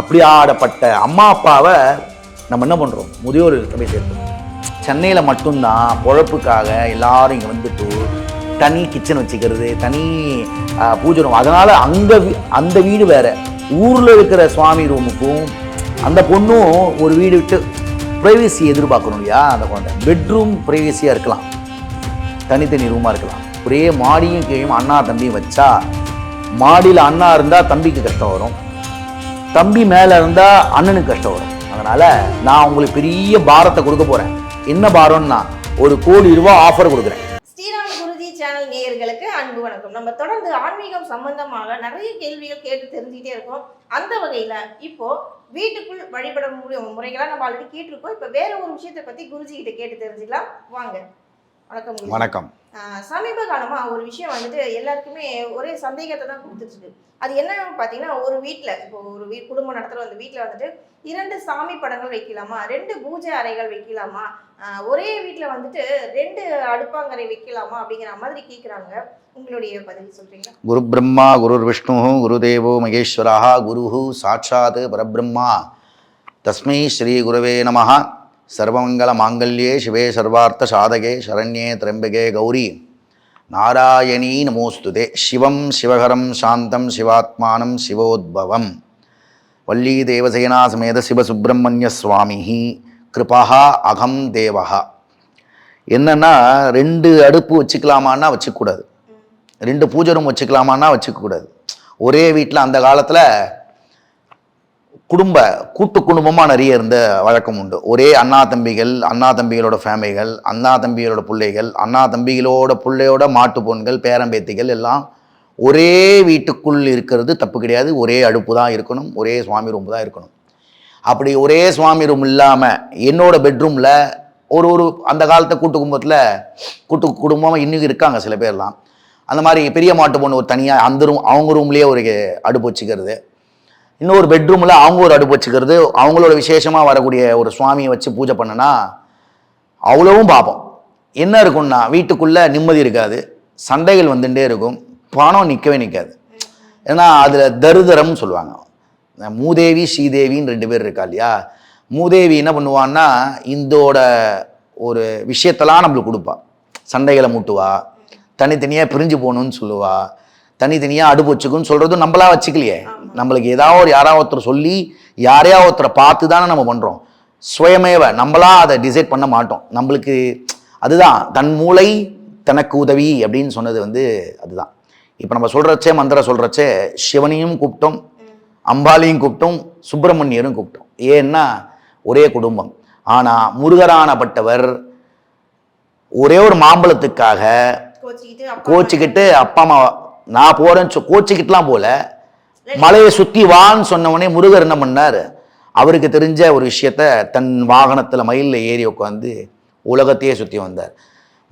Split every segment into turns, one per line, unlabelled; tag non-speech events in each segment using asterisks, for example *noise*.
அப்படி ஆடப்பட்ட அம்மா அப்பாவை நம்ம என்ன பண்ணுறோம் முதியோர் போய் சேர்த்து சென்னையில் மட்டும்தான் பொழப்புக்காக எல்லாரும் இங்கே வந்துட்டு தனி கிச்சன் வச்சுக்கிறது தனி பூஜை ரூம் அதனால் அங்கே அந்த வீடு வேறு ஊரில் இருக்கிற சுவாமி ரூமுக்கும் அந்த பொண்ணும் ஒரு வீடு விட்டு ப்ரைவேசி எதிர்பார்க்கணும் இல்லையா அந்த குழந்தை பெட்ரூம் ப்ரைவேசியாக இருக்கலாம் தனித்தனி ரூமாக இருக்கலாம் ஒரே மாடியும் கீழும் அண்ணா தம்பியும் வச்சா மாடியில் அண்ணா இருந்தால் தம்பிக்கு கஷ்டம் வரும் தம்பி மேலே இருந்தால் அண்ணனுக்கு கஷ்டம் வரும் அதனால் நான் உங்களுக்கு பெரிய பாரத்தை கொடுக்க போகிறேன் என்ன பாரம்னா ஒரு கோடி ரூபா ஆஃபர் கொடுக்குறேன்
ஸ்ரீராம் குருஜி சேனல் நேயர்களுக்கு அன்பு வணக்கம் நம்ம தொடர்ந்து ஆன்மீகம் சம்பந்தமாக நிறைய கேள்விகள் கேட்டு தெரிஞ்சுக்கிட்டே இருக்கோம் அந்த வகையில் இப்போ வீட்டுக்குள் வழிபட முடிய முறைகளாக நம்ம ஆல்ரெடி கேட்டிருக்கோம் இப்போ வேற ஒரு விஷயத்தை பற்றி குருஜி கிட்ட கேட்டு தெரிஞ்சுக்கலாம் வாங்க
வணக்கம் வணக்கம்
சமீப காலமாக ஒரு விஷயம் வந்துட்டு எல்லாருக்குமே ஒரே சந்தேகத்தை தான் இருக்கு அது என்னன்னு பார்த்தீங்கன்னா ஒரு வீட்டில் இப்போ ஒரு வீ குடும்பம் நடத்துகிற அந்த வீட்டில் வந்துட்டு இரண்டு சாமி படங்கள் வைக்கலாமா ரெண்டு பூஜை அறைகள் வைக்கலாமா ஒரே வீட்டில் வந்துட்டு ரெண்டு அடுப்பாங்கரை வைக்கலாமா அப்படிங்கிற மாதிரி கேட்குறாங்க உங்களுடைய பதவி சொல்கிறீங்களா
குரு பிரம்மா குரு விஷ்ணு குரு தேவோ மகேஸ்வரா குரு சாட்சாத் பரபிரம்மா தஸ்மை ஸ்ரீ குருவே நமஹா சர்வமங்கல மாங்கல்யே சிவே சர்வார்த்த சாதகே சரண்யே திரம்பகே கௌரி நாராயணீ நமோஸ்துதே சிவம் சிவகரம் சாந்தம் சிவாத்மானம் சிவோத்பவம் வள்ளி தேவசேனா சமேத சிவசுப்பிரமணிய சுவாமி கிருபா அகம் தேவா என்னென்னா ரெண்டு அடுப்பு வச்சுக்கலாமான்னா வச்சுக்கூடாது ரெண்டு பூஜரும் வச்சுக்கலாமான்னா வச்சுக்கக்கூடாது ஒரே வீட்டில் அந்த காலத்தில் குடும்ப கூட்டு குடும்பமாக நிறைய இருந்த வழக்கம் உண்டு ஒரே அண்ணா தம்பிகள் அண்ணா தம்பிகளோட ஃபேமிலிகள் அண்ணா தம்பிகளோட பிள்ளைகள் அண்ணா தம்பிகளோட பிள்ளையோட மாட்டு பொண்கள் பேரம்பேத்திகள் எல்லாம் ஒரே வீட்டுக்குள் இருக்கிறது தப்பு கிடையாது ஒரே அடுப்பு தான் இருக்கணும் ஒரே சுவாமி ரூம் தான் இருக்கணும் அப்படி ஒரே சுவாமி ரூம் இல்லாமல் என்னோட பெட்ரூமில் ஒரு ஒரு அந்த காலத்தை கூட்டு குடும்பத்தில் கூட்டு குடும்பமாக இன்னும் இருக்காங்க சில பேர்லாம் அந்த மாதிரி பெரிய மாட்டு பொண்ணு ஒரு தனியாக அந்த ரூம் அவங்க ரூம்லேயே ஒரு அடுப்பு வச்சுக்கிறது இன்னொரு பெட்ரூமில் அவங்க ஒரு அடுப்பு வச்சுக்கிறது அவங்களோட விசேஷமாக வரக்கூடிய ஒரு சுவாமியை வச்சு பூஜை பண்ணனா அவ்வளவும் பார்ப்போம் என்ன இருக்குன்னா வீட்டுக்குள்ளே நிம்மதி இருக்காது சண்டைகள் வந்துட்டே இருக்கும் பணம் நிற்கவே நிற்காது ஏன்னா அதில் தருதரம்னு சொல்லுவாங்க மூதேவி ஸ்ரீதேவின்னு ரெண்டு பேர் இருக்கா இல்லையா மூதேவி என்ன பண்ணுவான்னா இந்தோட ஒரு விஷயத்தெல்லாம் நம்மளுக்கு கொடுப்பா சண்டைகளை மூட்டுவா தனித்தனியாக பிரிஞ்சு போகணும்னு சொல்லுவாள் தனித்தனியாக அடுப்பு வச்சுக்கணும்னு சொல்கிறதும் நம்மளா வச்சுக்கலையே நம்மளுக்கு ஏதாவது ஒரு யாராவது ஒருத்தர் சொல்லி யாரையா ஒருத்தரை பார்த்து தானே நம்ம பண்ணுறோம் சுயமேவ நம்மளா அதை டிசைட் பண்ண மாட்டோம் நம்மளுக்கு அதுதான் தன் மூளை தனக்கு உதவி அப்படின்னு சொன்னது வந்து அதுதான் இப்போ நம்ம சொல்கிறச்சே மந்திரம் சொல்கிறச்சே சிவனையும் கூப்பிட்டோம் அம்பாலையும் கூப்பிட்டோம் சுப்பிரமணியரும் கூப்பிட்டோம் ஏன்னா ஒரே குடும்பம் ஆனால் முருகரானப்பட்டவர் ஒரே ஒரு மாம்பழத்துக்காக கோச்சிக்கிட்டு அப்பா அம்மா நான் போகிறேன்னு கோச்சிக்கிட்டலாம் போல மலையை சுற்றி வான்னு சொன்னவொடனே முருகர் என்ன பண்ணார் அவருக்கு தெரிஞ்ச ஒரு விஷயத்த தன் வாகனத்தில் மயிலில் ஏறி உட்காந்து உலகத்தையே சுற்றி வந்தார்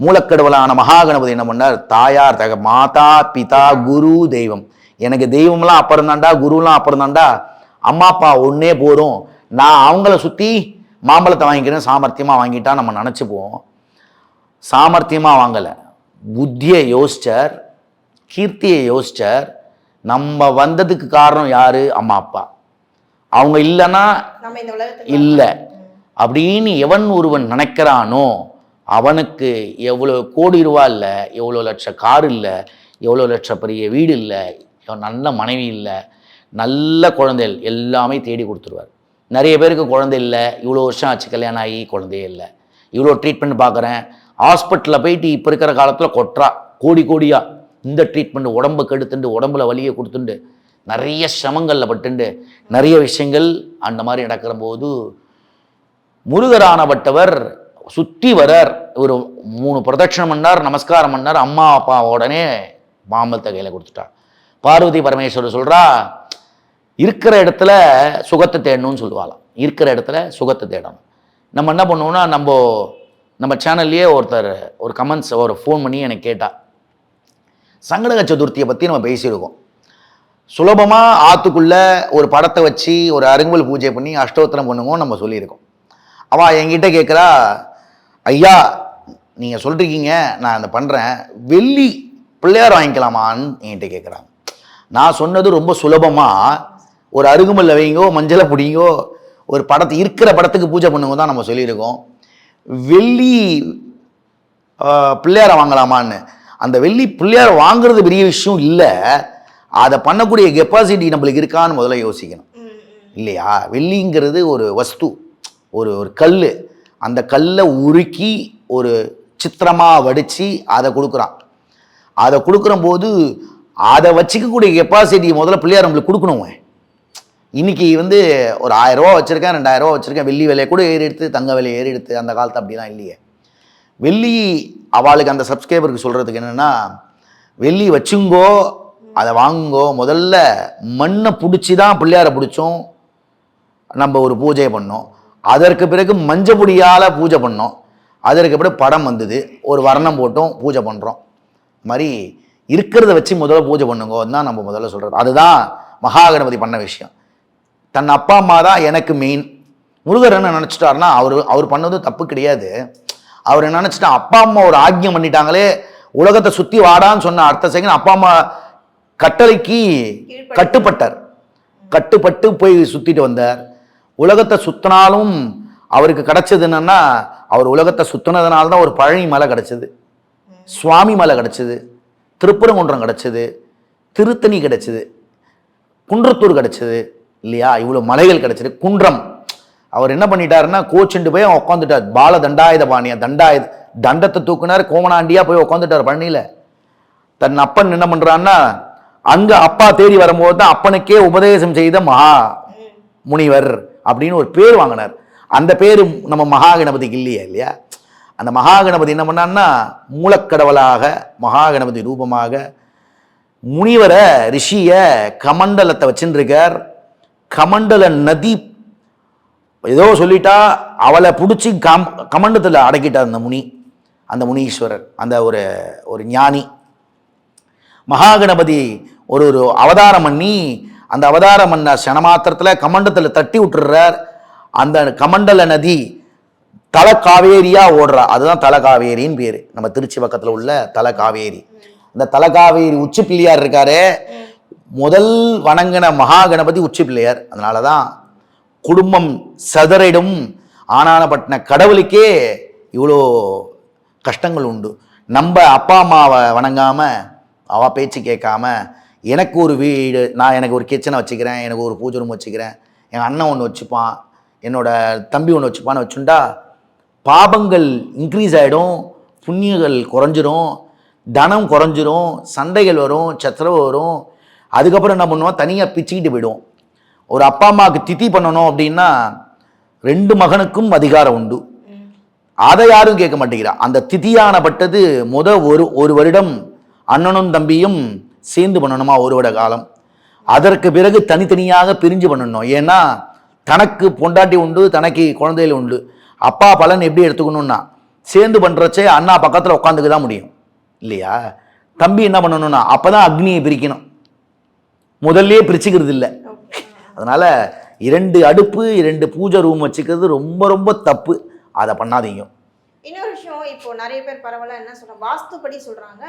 மூலக்கடவுளான மகாகணபதி என்ன பண்ணார் தாயார் தக மாதா பிதா குரு தெய்வம் எனக்கு தெய்வம்லாம் அப்புறம் தாண்டா குருலாம் அப்புறம் தாண்டா அம்மா அப்பா ஒன்றே போதும் நான் அவங்கள சுற்றி மாம்பழத்தை வாங்கிக்கிறேன் சாமர்த்தியமாக வாங்கிட்டா நம்ம நினச்சிப்போம் சாமர்த்தியமாக வாங்கலை புத்தியை யோசிச்சார் கீர்த்தியை யோசிச்சார் நம்ம வந்ததுக்கு காரணம் யார் அம்மா அப்பா அவங்க இல்லைன்னா இல்லை அப்படின்னு எவன் ஒருவன் நினைக்கிறானோ அவனுக்கு எவ்வளோ கோடி ரூபா இல்லை எவ்வளோ லட்சம் கார் இல்லை எவ்வளோ லட்சம் பெரிய வீடு இல்லை நல்ல மனைவி இல்லை நல்ல குழந்தைகள் எல்லாமே தேடி கொடுத்துருவார் நிறைய பேருக்கு குழந்தை இல்லை இவ்வளோ வருஷம் ஆச்சு கல்யாணம் ஆகி குழந்தையே இல்லை இவ்வளோ ட்ரீட்மெண்ட் பார்க்குறேன் ஹாஸ்பிட்டலில் போயிட்டு இப்போ இருக்கிற காலத்தில் கொட்டுறா கோடி கோடியாக இந்த ட்ரீட்மெண்ட் உடம்பு கெடுத்துண்டு உடம்புல வலியை கொடுத்துண்டு நிறைய சிரமங்களில் பட்டுண்டு நிறைய விஷயங்கள் அந்த மாதிரி நடக்கிற போது முருகரானப்பட்டவர் சுற்றி வரார் ஒரு மூணு பிரதட்சிணம் பண்ணார் நமஸ்காரம் பண்ணார் அம்மா அப்பா உடனே மாம்பழத்தை கையில் கொடுத்துட்டார் பார்வதி பரமேஸ்வரர் சொல்கிறா இருக்கிற இடத்துல சுகத்தை தேடணும்னு சொல்லுவாளாம் இருக்கிற இடத்துல சுகத்தை தேடணும் நம்ம என்ன பண்ணுவோம்னா நம்ம நம்ம சேனல்லையே ஒருத்தர் ஒரு கமெண்ட்ஸ் ஒரு ஃபோன் பண்ணி எனக்கு கேட்டால் சங்கடக சதுர்த்தியை பற்றி நம்ம பேசியிருக்கோம் சுலபமாக ஆற்றுக்குள்ளே ஒரு படத்தை வச்சு ஒரு அருங்கல் பூஜை பண்ணி அஷ்டோத்திரம் பண்ணுங்கன்னு நம்ம சொல்லியிருக்கோம் அவள் என்கிட்ட கேட்குறா ஐயா நீங்கள் சொல்லிருக்கீங்க நான் அதை பண்ணுறேன் வெள்ளி பிள்ளையார் வாங்கிக்கலாமான்னு என்கிட்ட கேட்குறாங்க நான் சொன்னது ரொம்ப சுலபமாக ஒரு அருகுமல்ல வைங்கோ மஞ்சளை பிடிங்கோ ஒரு படத்தை இருக்கிற படத்துக்கு பூஜை பண்ணுங்க தான் நம்ம சொல்லியிருக்கோம் வெள்ளி பிள்ளையாரை வாங்கலாமான்னு அந்த வெள்ளி பிள்ளையார் வாங்குறது பெரிய விஷயம் இல்லை அதை பண்ணக்கூடிய கெப்பாசிட்டி நம்மளுக்கு இருக்கான்னு முதல்ல யோசிக்கணும் இல்லையா வெள்ளிங்கிறது ஒரு வஸ்து ஒரு ஒரு கல் அந்த கல்லை உருக்கி ஒரு சித்திரமாக வடித்து அதை கொடுக்குறான் அதை கொடுக்குற போது அதை வச்சுக்கக்கூடிய கெப்பாசிட்டி முதல்ல பிள்ளையார் நம்மளுக்கு கொடுக்கணுமே இன்றைக்கி வந்து ஒரு ஆயிரரூவா வச்சுருக்கேன் ரெண்டாயிரரூவா வச்சுருக்கேன் வெள்ளி விலையை கூட ஏறி எடுத்து தங்க விலையை ஏறி எடுத்து அந்த காலத்தை அப்படிலாம் இல்லையே வெள்ளி அவளுக்கு அந்த சப்ஸ்கிரைபருக்கு சொல்கிறதுக்கு என்னென்னா வெள்ளி வச்சுங்கோ அதை வாங்குங்கோ முதல்ல மண்ணை பிடிச்சி தான் பிள்ளையாரை பிடிச்சோம் நம்ம ஒரு பூஜையை பண்ணோம் அதற்கு பிறகு பொடியால் பூஜை பண்ணோம் அதற்கு பிறகு படம் வந்தது ஒரு வர்ணம் போட்டும் பூஜை பண்ணுறோம் மாதிரி இருக்கிறத வச்சு முதல்ல பூஜை பண்ணுங்கோ தான் நம்ம முதல்ல சொல்கிறது அதுதான் மகாகணபதி பண்ண விஷயம் தன் அப்பா அம்மா தான் எனக்கு மெயின் முருகர் என்ன நினச்சிட்டாருன்னா அவர் அவர் பண்ணதும் தப்பு கிடையாது அவர் நினச்சிட்டா அப்பா அம்மா ஒரு ஆக்கியம் பண்ணிட்டாங்களே உலகத்தை சுற்றி வாடான்னு சொன்ன அடுத்த செகண்ட் அப்பா அம்மா கட்டளைக்கு கட்டுப்பட்டார் கட்டுப்பட்டு போய் சுற்றிட்டு வந்தார் உலகத்தை சுற்றினாலும் அவருக்கு கிடச்சது என்னென்னா அவர் உலகத்தை சுற்றினதுனால தான் ஒரு பழனி மலை கிடச்சிது சுவாமி மலை கிடச்சிது திருப்பரங்குன்றம் கிடச்சிது திருத்தணி கிடச்சிது குன்றத்தூர் கிடச்சிது இல்லையா இவ்வளோ மலைகள் கிடச்சிது குன்றம் அவர் என்ன பண்ணிட்டாருன்னா கோச்சுண்டு போய் உட்காந்துட்டார் பால தண்டாயுத பாணியா தண்டாயுத தண்டத்தை தூக்குனார் கோமனாண்டியா போய் உட்காந்துட்டார் பண்ணியில தன் அப்பன் என்ன பண்றான்னா அங்க அப்பா தேடி வரும்போது தான் அப்பனுக்கே உபதேசம் செய்த மகா முனிவர் அப்படின்னு ஒரு பேர் வாங்கினார் அந்த பேர் நம்ம மகா கணபதிக்கு இல்லையா இல்லையா அந்த மகா கணபதி என்ன பண்ணான்னா மூலக்கடவுளாக மகா கணபதி ரூபமாக முனிவரை ரிஷிய கமண்டலத்தை வச்சுருக்கார் கமண்டல நதி ஏதோ சொல்லிட்டா அவளை பிடிச்சி கம் கமண்டத்தில் அடக்கிட்டார் அந்த முனி அந்த முனீஸ்வரர் அந்த ஒரு ஒரு ஞானி மகாகணபதி ஒரு ஒரு அவதாரம் பண்ணி அந்த அவதாரம் பண்ண சனமாத்திரத்தில் கமண்டத்தில் தட்டி விட்டுடுறார் அந்த கமண்டல நதி தல காவேரியாக ஓடுறா அதுதான் தலகாவேரின்னு காவேரின்னு பேர் நம்ம திருச்சி பக்கத்தில் உள்ள தல காவேரி அந்த தலகாவேரி காவேரி உச்சி பிள்ளையார் இருக்காரு முதல் வணங்கின மகாகணபதி உச்சி பிள்ளையார் அதனால தான் குடும்பம் சதறிடும் ஆனானப்பட்டின கடவுளுக்கே இவ்வளோ கஷ்டங்கள் உண்டு நம்ம அப்பா அம்மாவை வணங்காமல் அவ பேச்சு கேட்காம எனக்கு ஒரு வீடு நான் எனக்கு ஒரு கிச்சனை வச்சுக்கிறேன் எனக்கு ஒரு பூஜை ரூம் வச்சுக்கிறேன் என் அண்ணன் ஒன்று வச்சுப்பான் என்னோடய தம்பி ஒன்று வச்சுப்பான்னு வச்சுண்டா பாபங்கள் இன்க்ரீஸ் ஆகிடும் புண்ணியங்கள் குறைஞ்சிரும் தனம் குறைஞ்சிரும் சண்டைகள் வரும் சத்திரவு வரும் அதுக்கப்புறம் என்ன பண்ணுவோம் தனியாக பிச்சுக்கிட்டு போயிடுவோம் ஒரு அப்பா அம்மாவுக்கு திதி பண்ணணும் அப்படின்னா ரெண்டு மகனுக்கும் அதிகாரம் உண்டு அதை யாரும் கேட்க மாட்டேங்கிறான் அந்த திதியானப்பட்டது முத ஒரு ஒரு வருடம் அண்ணனும் தம்பியும் சேர்ந்து பண்ணணுமா ஒரு வருட காலம் அதற்கு பிறகு தனித்தனியாக பிரிஞ்சு பண்ணணும் ஏன்னா தனக்கு பொண்டாட்டி உண்டு தனக்கு குழந்தைகள் உண்டு அப்பா பலன் எப்படி எடுத்துக்கணும்னா சேர்ந்து பண்ணுறச்சே அண்ணா பக்கத்தில் உட்காந்துக்க தான் முடியும் இல்லையா தம்பி என்ன பண்ணணும்னா அப்போ தான் அக்னியை பிரிக்கணும் முதல்லையே பிரிச்சுக்கிறது இல்லை அதனால் இரண்டு அடுப்பு இரண்டு பூஜை ரூம் வச்சுக்கிறது ரொம்ப ரொம்ப தப்பு அதை பண்ணாதீங்க
இன்னொரு விஷயம் இப்போ நிறைய பேர் பரவாயில்ல என்ன சொல்கிறாங்க வாஸ்துப்படி சொல்கிறாங்க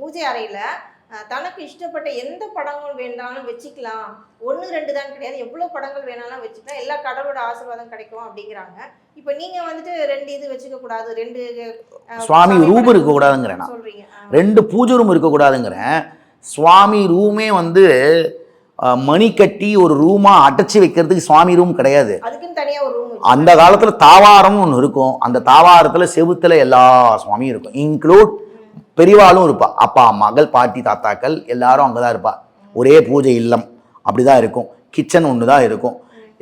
பூஜை அறையில் தனக்கு இஷ்டப்பட்ட எந்த படங்கள் வேணாலும் வச்சுக்கலாம் ஒன்று ரெண்டு தான் கிடையாது எவ்வளோ படங்கள் வேணாலும் வச்சுக்கலாம் எல்லா கடவுளோட ஆசீர்வாதம் கிடைக்கும் அப்படிங்கிறாங்க இப்போ நீங்கள் வந்துட்டு ரெண்டு இது வச்சுக்க கூடாது ரெண்டு சுவாமி ரூம் இருக்கக்கூடாதுங்கிறேன் சொல்கிறீங்க
ரெண்டு பூஜை ரூம் இருக்கக்கூடாதுங்கிறேன் சுவாமி ரூமே வந்து மணி கட்டி ஒரு ரூமா அடைச்சி வைக்கிறதுக்கு சுவாமி ரூம் கிடையாது அந்த காலத்துல தாவாரம் ஒன்று இருக்கும் அந்த தாவாரத்துல செவுத்துல எல்லா சுவாமியும் இருக்கும் இன்க்ளூட் பெரியவாளும் இருப்பா அப்பா மகள் பாட்டி தாத்தாக்கள் எல்லாரும் அங்கே தான் இருப்பா ஒரே பூஜை இல்லம் அப்படி தான் இருக்கும் கிச்சன் ஒன்று தான் இருக்கும்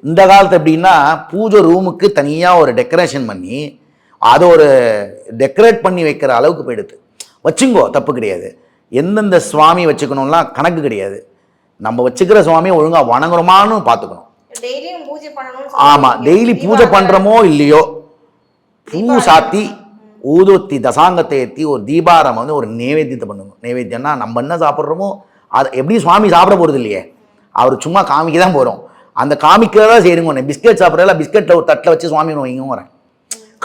இந்த காலத்து எப்படின்னா பூஜை ரூமுக்கு தனியாக ஒரு டெக்கரேஷன் பண்ணி அதை ஒரு டெக்கரேட் பண்ணி வைக்கிற அளவுக்கு போயிடுது வச்சுங்கோ தப்பு கிடையாது எந்தெந்த சுவாமி வச்சுக்கணும்லாம் கணக்கு கிடையாது நம்ம வச்சுக்கிற சுவாமியை ஒழுங்காக வணங்குறோமான்னு பார்த்துக்கணும் ஆமாம் டெய்லி பூஜை பண்ணுறோமோ இல்லையோ பூ சாத்தி ஊதுவத்தி தசாங்கத்தை ஏற்றி ஒரு தீபாரம் வந்து ஒரு நைவேத்தியத்தை பண்ணணும் நைவேத்தியம்னா நம்ம என்ன சாப்பிட்றோமோ அதை எப்படி சுவாமி சாப்பிட போகிறது இல்லையே அவர் சும்மா காமிக்க தான் போகிறோம் அந்த காமிக்கிறதா செய்யுங்க ஒன்று பிஸ்கெட் சாப்பிட்றதில்ல பிஸ்கெட்டில் ஒரு தட்டில் வச்சு சுவாமி வைங்குங்கிறேன்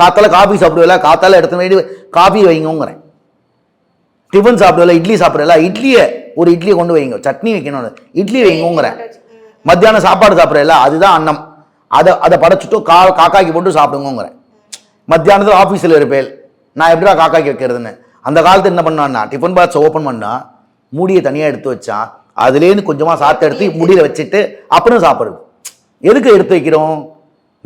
காத்தால காஃபி சாப்பிடுவேல காத்தால எடுத்து காஃபி வைங்கிறேன் டிஃபன் சாப்பிடல இட்லி சாப்பிடல இட்லியை ஒரு இட்லியை கொண்டு வைங்க சட்னி வைக்கணும் இட்லி வைங்கங்கிறேன் மத்தியானம் சாப்பாடு சாப்பிட்றல அதுதான் அன்னம் அதை அதை படைச்சிட்டு கா காக்காக்கி போட்டு சாப்பிடுங்கிறேன் மத்தியானத்தில் ஆஃபீஸில் இருப்பேன் நான் எப்படிடா காக்காக்கி வைக்கிறதுன்னு அந்த காலத்தில் என்ன பண்ணான்னா டிஃபன் பாக்ஸ் ஓப்பன் பண்ணால் மூடியை தனியாக எடுத்து வச்சான் அதுலேருந்து கொஞ்சமாக சாத்த எடுத்து முடியில் வச்சுட்டு அப்புறம் சாப்பிடுது எதுக்கு எடுத்து வைக்கிறோம்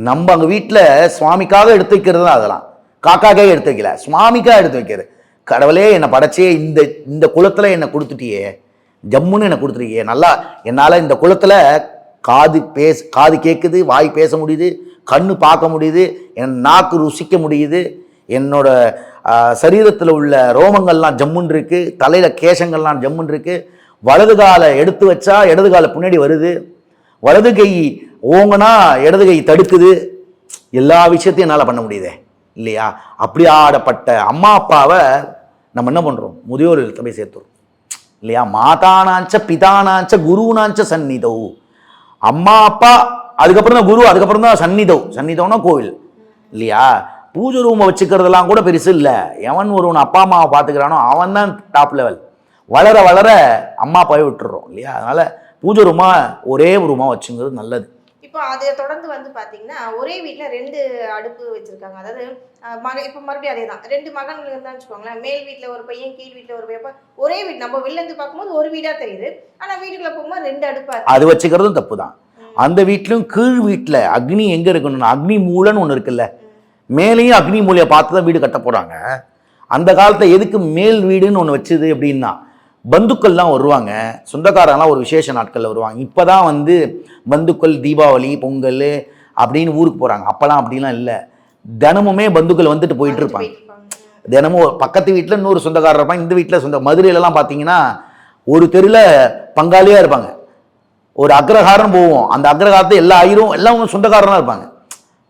நம்ம அங்கே வீட்டில் சுவாமிக்காக எடுத்து வைக்கிறது தான் அதெல்லாம் காக்காக்காக எடுத்து வைக்கல சுவாமிக்காக எடுத்து வைக்கிறது கடவுளே என்னை படைச்சே இந்த இந்த குளத்தில் என்னை கொடுத்துட்டியே ஜம்முன்னு என்னை கொடுத்துருக்கியே நல்லா என்னால் இந்த குளத்தில் காது பேச காது கேட்குது வாய் பேச முடியுது கண்ணு பார்க்க முடியுது என் நாக்கு ருசிக்க முடியுது என்னோட சரீரத்தில் உள்ள ரோமங்கள்லாம் ஜம்முன் இருக்குது தலையில் கேசங்கள்லாம் ஜம்முன் இருக்குது வலது காலை எடுத்து வச்சா இடது காலை பின்னாடி வருது வலது கை ஓங்கனா இடது கை தடுக்குது எல்லா விஷயத்தையும் என்னால் பண்ண முடியுதே இல்லையா அப்படி ஆடப்பட்ட அம்மா அப்பாவை நம்ம என்ன பண்ணுறோம் முதியோர் இல்லத்தை போய் சேர்த்துறோம் இல்லையா மாதானாச்ச பிதானாச்ச குருனாச்ச சந்நிதவு அம்மா அப்பா அதுக்கப்புறம் தான் குரு அதுக்கப்புறம் தான் சந்நிதவு சந்நிதவுனா கோவில் இல்லையா பூஜை ரூமை வச்சுக்கிறதெல்லாம் கூட பெருசு இல்லை எவன் ஒருவன் அப்பா அம்மாவை பார்த்துக்கிறானோ அவன் தான் டாப் லெவல் வளர வளர அம்மா அப்பாவே விட்டுறோம் இல்லையா அதனால் பூஜை ரூமாக ஒரே ரூமாக வச்சுங்கிறது நல்லது
இப்போ அதை தொடர்ந்து வந்து பார்த்தீங்கன்னா ஒரே வீட்டில் ரெண்டு அடுப்பு வச்சுருக்காங்க அதாவது மக இப்போ மறுபடியும் அதே தான் ரெண்டு மகன்கள் இருந்தால் வச்சுக்கோங்களேன் மேல் வீட்டில் ஒரு பையன் கீழ் வீட்டில் ஒரு பையன் ஒரே வீடு நம்ம வெளிலேருந்து பார்க்கும்போது ஒரு வீடாக தெரியுது ஆனால் வீட்டுக்குள்ளே போகும்போது ரெண்டு அடுப்பாக
அது வச்சுக்கிறதும் தப்பு தான் அந்த வீட்டிலும் கீழ் வீட்டில் அக்னி எங்கே இருக்கணும் அக்னி மூலன்னு ஒன்று இருக்குல்ல மேலேயும் அக்னி மூலையை பார்த்து தான் வீடு கட்ட போகிறாங்க அந்த காலத்தில் எதுக்கு மேல் வீடுன்னு ஒன்று வச்சுது அப்படின்னா பந்துக்கள்லாம் வருவாங்க சொந்தக்காரங்களாம் ஒரு விசேஷ நாட்களில் வருவாங்க இப்போ தான் வந்து பந்துக்கள் தீபாவளி பொங்கல் அப்படின்னு ஊருக்கு போகிறாங்க அப்போல்லாம் அப்படிலாம் இல்லை தினமுமே பந்துக்கள் வந்துட்டு போயிட்டு இருப்பாங்க தினமும் பக்கத்து வீட்டில் இன்னொரு சொந்தக்காரர் இருப்பாங்க இந்த வீட்டில் சொந்த மதுரையிலலாம் பார்த்தீங்கன்னா ஒரு தெருவில் பங்காளியாக இருப்பாங்க ஒரு அக்ரஹாரம் போவோம் அந்த அக்ரஹாரத்தை எல்லா ஆயிரும் எல்லாம் சொந்தக்காரனாக இருப்பாங்க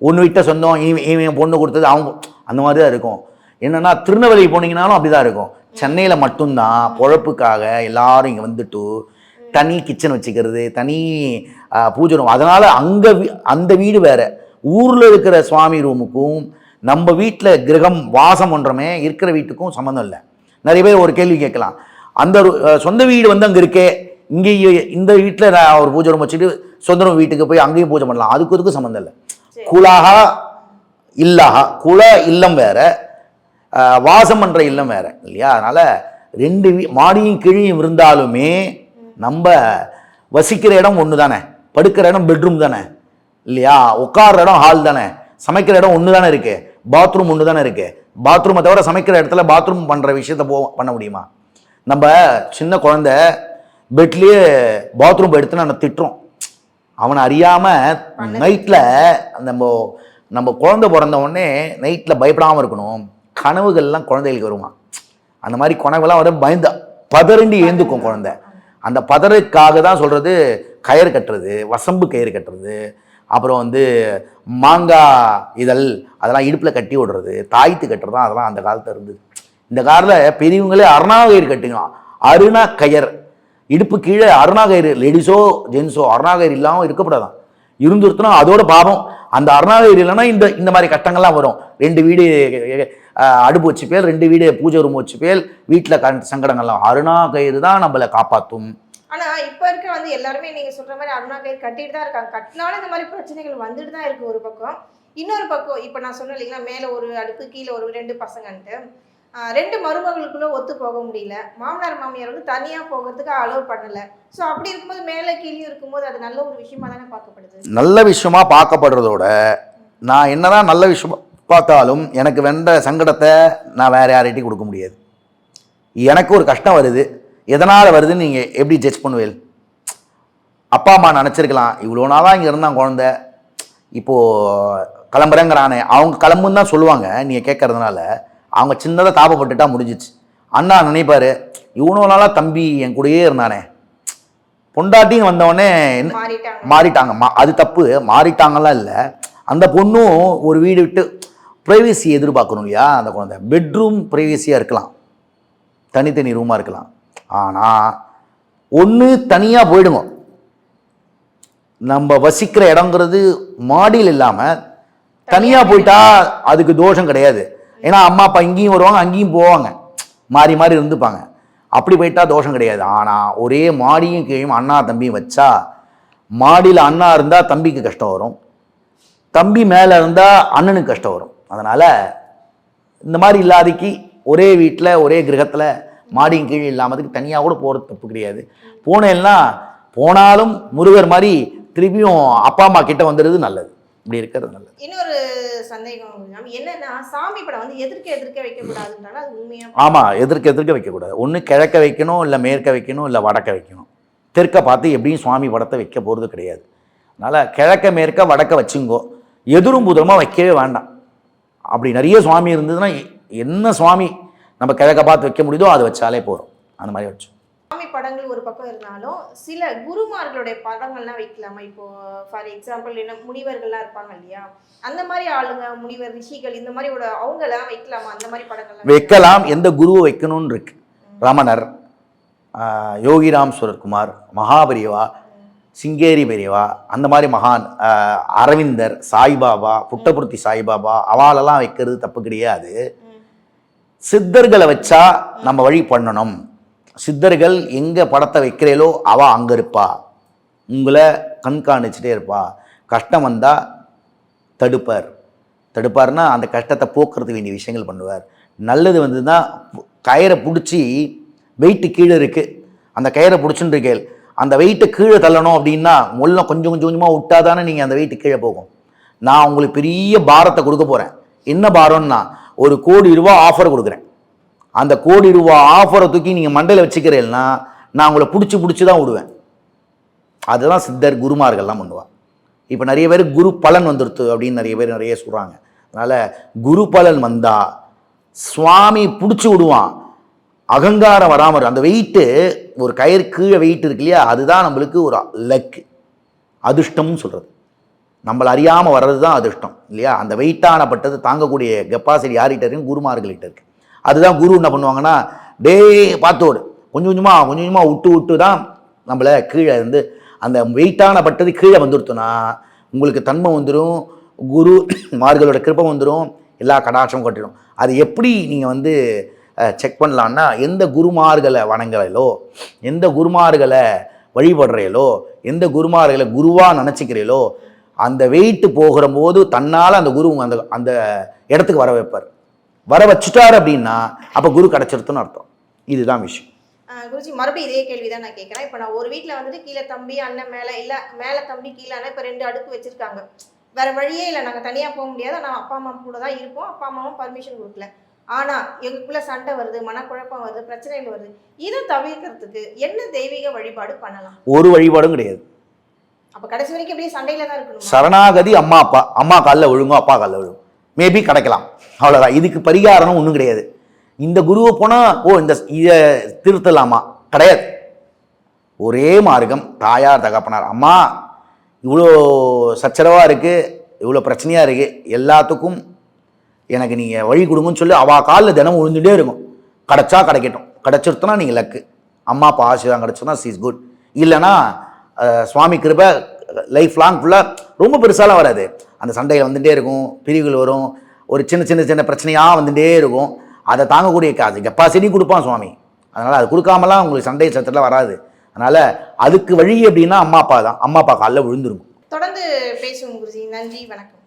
ஒன்று வீட்டை சொந்தம் இவன் இவன் பொண்ணு கொடுத்தது அவங்க அந்த மாதிரி தான் இருக்கும் என்னென்னா திருநெல்வேலி போனீங்கனாலும் அப்படி தான் இருக்கும் சென்னையில் மட்டும்தான் பொழப்புக்காக எல்லாரும் இங்கே வந்துட்டு தனி கிச்சன் வச்சுக்கிறது தனி பூஜை ரூம் அதனால் அங்கே அந்த வீடு வேறு ஊரில் இருக்கிற சுவாமி ரூமுக்கும் நம்ம வீட்டில் கிரகம் வாசம் பண்ணுறோமே இருக்கிற வீட்டுக்கும் சம்மந்தம் இல்லை நிறைய பேர் ஒரு கேள்வி கேட்கலாம் அந்த சொந்த வீடு வந்து அங்கே இருக்கே இங்கேயே இந்த வீட்டில் நான் ஒரு பூஜை ரூம் வச்சுட்டு சொந்த வீட்டுக்கு போய் அங்கேயும் பூஜை பண்ணலாம் அதுக்கு அதுக்கும் சம்மந்தம் இல்லை குலாகா இல்லாகா குல இல்லம் வேறு வாசம் பண்ணுற இல்லம் வேறு இல்லையா அதனால் ரெண்டு மாடியும் கிழியும் இருந்தாலுமே நம்ம வசிக்கிற இடம் ஒன்று தானே படுக்கிற இடம் பெட்ரூம் தானே இல்லையா உட்கார்ற இடம் ஹால் தானே சமைக்கிற இடம் ஒன்று தானே இருக்குது பாத்ரூம் ஒன்று தானே இருக்குது பாத்ரூமை தவிர சமைக்கிற இடத்துல பாத்ரூம் பண்ணுற விஷயத்த போ பண்ண முடியுமா நம்ம சின்ன குழந்த பெட்லேயே பாத்ரூம் எடுத்து நம்ம திட்டுறோம் அவனை அறியாமல் நைட்டில் நம்ம நம்ம குழந்த பிறந்த உடனே நைட்டில் பயப்படாமல் இருக்கணும் கனவுகள்லாம் குழந்தைகளுக்கு வருமா அந்த மாதிரி கனவுலாம் வந்து பயந்த பதறண்டி ஏந்துக்கும் குழந்தை அந்த பதறுக்காக தான் சொல்கிறது கயிறு கட்டுறது வசம்பு கயிறு கட்டுறது அப்புறம் வந்து மாங்காய் இதழ் அதெல்லாம் இடுப்பில் கட்டி விடுறது தாய்த்து கட்டுறது தான் அதெல்லாம் அந்த காலத்தில் இருந்தது இந்த காலத்தில் பெரியவங்களே அருணா கயிறு அருணா கயர் இடுப்பு கீழே அருணா கயிறு லேடிஸோ ஜென்ஸோ அருணா கயிறு இல்லாமல் இருக்கப்படாதான் இருந்துருத்துனா அதோட பாவம் அந்த அருணா கயிறு இல்லைன்னா இந்த இந்த மாதிரி கட்டங்கள்லாம் வரும் ரெண்டு வீடு அடுப்பு வச்சு பேல் ரெண்டு வீடு பூஜை ரூம் பேல் வீட்டில் கண் சங்கடங்கள்லாம் அருணா கயிறு தான் நம்மளை காப்பாற்றும்
ஆனா இப்ப இருக்க வந்து எல்லாருமே நீங்க சொல்ற மாதிரி அருணா கயிறு கட்டிட்டு தான் இருக்காங்க கட்டினாலும் இந்த மாதிரி பிரச்சனைகள் வந்துட்டு தான் இருக்கு ஒரு பக்கம் இன்னொரு பக்கம் இப்ப நான் சொன்னேன் இல்லைங்களா மேல ஒரு அடுப்பு கீழே ஒரு ரெண்டு பசங்கன்ட்டு ரெண்டு மருமகளுக்குள்ள ஒத்து போக முடியல மாமனார் மாமியார் வந்து தனியா போகிறதுக்கு அலோவ் பண்ணல ஸோ அப்படி இருக்கும்போது மேலே கீழே இருக்கும்போது அது நல்ல ஒரு விஷயமா தானே பார்க்கப்படுது
நல்ல விஷயமா பார்க்கப்படுறதோட நான் என்னதான் நல்ல விஷயமா பார்த்தாலும் எனக்கு வென்ற சங்கடத்தை நான் வேறு யார்கிட்டையும் கொடுக்க முடியாது எனக்கு ஒரு கஷ்டம் வருது எதனால் வருதுன்னு நீங்கள் எப்படி ஜட்ஜ் பண்ணுவேல் அப்பா அம்மா நினச்சிருக்கலாம் இவ்வளோ நாளாக இங்கே இருந்தான் குழந்த இப்போது கிளம்புறேங்கிறானே அவங்க கிளம்புன்னு தான் சொல்லுவாங்க நீங்கள் கேட்குறதுனால அவங்க சின்னதாக தாபப்பட்டுட்டா முடிஞ்சிச்சு அண்ணா நினைப்பார் இவ்வளோ நாளாக தம்பி என் கூடயே இருந்தானே பொண்டாட்டியும் வந்தவொடனே மாறிட்டாங்க மா அது தப்பு மாறிட்டாங்கலாம் இல்லை அந்த பொண்ணும் ஒரு வீடு விட்டு ப்ரைவேசி எதிர்பார்க்கணும் இல்லையா அந்த குழந்தை பெட்ரூம் ப்ரைவேசியாக இருக்கலாம் தனித்தனி ரூமாக இருக்கலாம் ஆனால் ஒன்று தனியாக போயிடுங்க நம்ம வசிக்கிற இடங்கிறது மாடியில் இல்லாமல் தனியாக போயிட்டா அதுக்கு தோஷம் கிடையாது ஏன்னா அம்மா அப்பா இங்கேயும் வருவாங்க அங்கேயும் போவாங்க மாறி மாறி இருந்துப்பாங்க அப்படி போயிட்டா தோஷம் கிடையாது ஆனால் ஒரே மாடியும் கீழும் அண்ணா தம்பியும் வச்சா மாடியில் அண்ணா இருந்தால் தம்பிக்கு கஷ்டம் வரும் தம்பி மேலே இருந்தால் அண்ணனுக்கு கஷ்டம் வரும் அதனால் இந்த மாதிரி இல்லாதிக்கு ஒரே வீட்டில் ஒரே கிரகத்தில் மாடியும் கீழே இல்லாமதுக்கு தனியாக கூட போகிறது தப்பு கிடையாது போனேன்னா போனாலும் முருகர் மாதிரி திருப்பியும் அப்பா அம்மா கிட்ட வந்துடுது நல்லது இப்படி இருக்கிறது நல்லது
இன்னொரு சந்தேகம் என்னன்னா சாமி படம் வந்து எதிர்க்க எதிர்க்க வைக்கக்கூடாதுன்றாலும் அது உண்மையாக
ஆமாம் எதிர்க்க எதிர்க்க வைக்கக்கூடாது ஒன்று கிழக்க வைக்கணும் இல்லை மேற்க வைக்கணும் இல்லை வடக்க வைக்கணும் தெற்க பார்த்து எப்படியும் சுவாமி படத்தை வைக்க போகிறது கிடையாது அதனால் கிழக்க மேற்க வடக்க வச்சுங்கோ எதிரும் புதமாக வைக்கவே வேண்டாம் அப்படி நிறைய சுவாமி இருந்ததுன்னா என்ன சுவாமி நம்ம கிழக்க பார்த்து வைக்க முடியுதோ அதை வச்சாலே போகிறோம் அந்த மாதிரி வச்சோம்
சுவாமி படங்கள் ஒரு பக்கம் இருந்தாலும் சில குருமார்களுடைய படங்கள்லாம் வைக்கலாமா இப்போ ஃபார் எக்ஸாம்பிள் என்ன முனிவர்கள்லாம் இருப்பாங்க இல்லையா அந்த மாதிரி ஆளுங்க முனிவர் ரிஷிகள் இந்த மாதிரி அவங்களாம் வைக்கலாமா அந்த மாதிரி படங்கள்
வைக்கலாம் எந்த குருவை வைக்கணும்னு இருக்கு ரமணர் யோகிராம் சுரர்குமார் மகாபரிவா சிங்கேரி பெரியவா அந்த மாதிரி மகான் அரவிந்தர் சாய்பாபா புட்டபுர்த்தி சாய்பாபா அவாலெல்லாம் வைக்கிறது தப்பு கிடையாது சித்தர்களை வச்சா நம்ம வழி பண்ணணும் சித்தர்கள் எங்கே படத்தை வைக்கிறீங்களோ அவள் அங்கே இருப்பா உங்களை கண்காணிச்சுட்டே இருப்பா கஷ்டம் வந்தால் தடுப்பார் தடுப்பார்னா அந்த கஷ்டத்தை போக்குறதுக்கு வேண்டிய விஷயங்கள் பண்ணுவார் நல்லது வந்து தான் கயிறை பிடிச்சி வெயிட்டு கீழே இருக்குது அந்த கயிறை பிடிச்சுன்னு இருக்கேன் அந்த வெயிட்டை கீழே தள்ளணும் அப்படின்னா முள்ள கொஞ்சம் கொஞ்சம் கொஞ்சமாக விட்டா தானே நீங்கள் அந்த வெயிட்டு கீழே போகும் நான் உங்களுக்கு பெரிய பாரத்தை கொடுக்க போகிறேன் என்ன பாரம்னா ஒரு கோடி ரூபா ஆஃபர் கொடுக்குறேன் அந்த கோடி ரூபா ஆஃபரை தூக்கி நீங்கள் மண்டையில் வச்சுக்கிறீங்கன்னா நான் உங்களை பிடிச்சி பிடிச்சி தான் விடுவேன் அதுதான் சித்தர் குருமார்கள்லாம் பண்ணுவாள் இப்போ நிறைய பேர் குரு பலன் வந்துடுத்து அப்படின்னு நிறைய பேர் நிறைய சொல்கிறாங்க அதனால் குரு பலன் வந்தால் சுவாமி பிடிச்சி விடுவான் அகங்காரம் வராமல் இருக்கும் அந்த வெயிட்டு ஒரு கயிறு கீழே வெயிட் இருக்கு இல்லையா அதுதான் நம்மளுக்கு ஒரு லக் அதிர்ஷ்டம்னு சொல்கிறது நம்மளை அறியாமல் வர்றது தான் அதிர்ஷ்டம் இல்லையா அந்த வெயிட்டானப்பட்டது தாங்கக்கூடிய கெப்பாசிட்டி யார்கிட்ட இருக்கு குருமார்கள்கிட்ட இருக்கு அதுதான் குரு என்ன பண்ணுவாங்கன்னா டே பார்த்தோடு கொஞ்சம் கொஞ்சமாக கொஞ்சம் கொஞ்சமாக விட்டு விட்டு தான் நம்மளை கீழே இருந்து அந்த வெயிட்டான பட்டது கீழே வந்துருத்தோன்னா உங்களுக்கு தன்மை வந்துடும் குரு *coughs* மார்களோட கிருப்பம் வந்துடும் எல்லா கடாட்சமும் கட்டிடும் அது எப்படி நீங்கள் வந்து செக் பண்ணலான்னா எந்த குருமார்களை வணங்குறீங்களோ எந்த குருமார்களை வழிபடுறையிலோ எந்த குருமார்களை குருவாக நினச்சிக்கிறீங்களோ அந்த வெயிட்டு போகிற போது தன்னால் அந்த குரு அந்த அந்த இடத்துக்கு வர வைப்பார் வர வச்சுட்டார் அப்படின்னா அப்போ குரு கிடச்சிருத்துன்னு அர்த்தம் இதுதான் விஷயம்
குருஜி மறுபடியும் இதே கேள்வி தான் நான் கேட்குறேன் இப்போ நான் ஒரு வீட்டில் வந்துட்டு கீழே தம்பி அண்ணன் மேலே இல்லை மேலே தம்பி கீழே அண்ணன் இப்போ ரெண்டு அடுப்பு வச்சுருக்காங்க வேறு வழியே இல்லை நாங்கள் தனியாக போக முடியாது நான் அப்பா அம்மா கூட தான் இருப்போம் அப்பா அம்மாவும் பர்மிஷன் கொடுக்கல ஆனால் எங்களுக்குள்ள சண்டை வருது மனக்குழப்பம் வருது பிரச்சனைகள் வருது இதை தவிர்க்கிறதுக்கு என்ன தெய்வீக வழிபாடு பண்ணலாம்
ஒரு வழிபாடும் கிடையாது
அப்போ கடைசி வரைக்கும் எப்படியும் சண்டையில தான் இருக்கணும்
சரணாகதி அம்மா அப்பா அம்மா காலில் விழுங்கும் அப்பா காலில் ஒழுங்கும் மேபி கிடைக்கலாம் அவ்வளோதான் இதுக்கு பரிகாரம் ஒன்றும் கிடையாது இந்த குருவை போனால் ஓ இந்த இதை திருத்தலாமா கிடையாது ஒரே மார்க்கம் தாயார் தகப்பனார் அம்மா இவ்வளோ சச்சரவாக இருக்குது இவ்வளோ பிரச்சனையாக இருக்குது எல்லாத்துக்கும் எனக்கு நீங்கள் வழி கொடுங்கன்னு சொல்லி அவள் காலில் தினமும் விழுந்துகிட்டே இருக்கும் கிடச்சா கிடைக்கட்டும் கிடச்சிருத்தனா நீங்கள் லக்கு அம்மா அப்பா ஆசீர்வாதம் கிடச்சுன்னா சீஸ் குட் இல்லைனா சுவாமி கிருப லைஃப் லாங் ஃபுல்லாக ரொம்ப பெருசாலாம் வராது அந்த சண்டையில் வந்துகிட்டே இருக்கும் பிரிவுகள் வரும் ஒரு சின்ன சின்ன சின்ன பிரச்சனையாக வந்துகிட்டே இருக்கும் அதை தாங்கக்கூடிய காசு கெப்பாசிட்டி கொடுப்பான் சுவாமி அதனால் அது கொடுக்காமலாம் உங்களுக்கு சண்டை சத்தத்தில் வராது அதனால் அதுக்கு வழி அப்படின்னா அம்மா அப்பா தான் அம்மா அப்பா காலில் விழுந்துருக்கும்
தொடர்ந்து பேசுவோம் குருஜி நன்றி வணக்கம்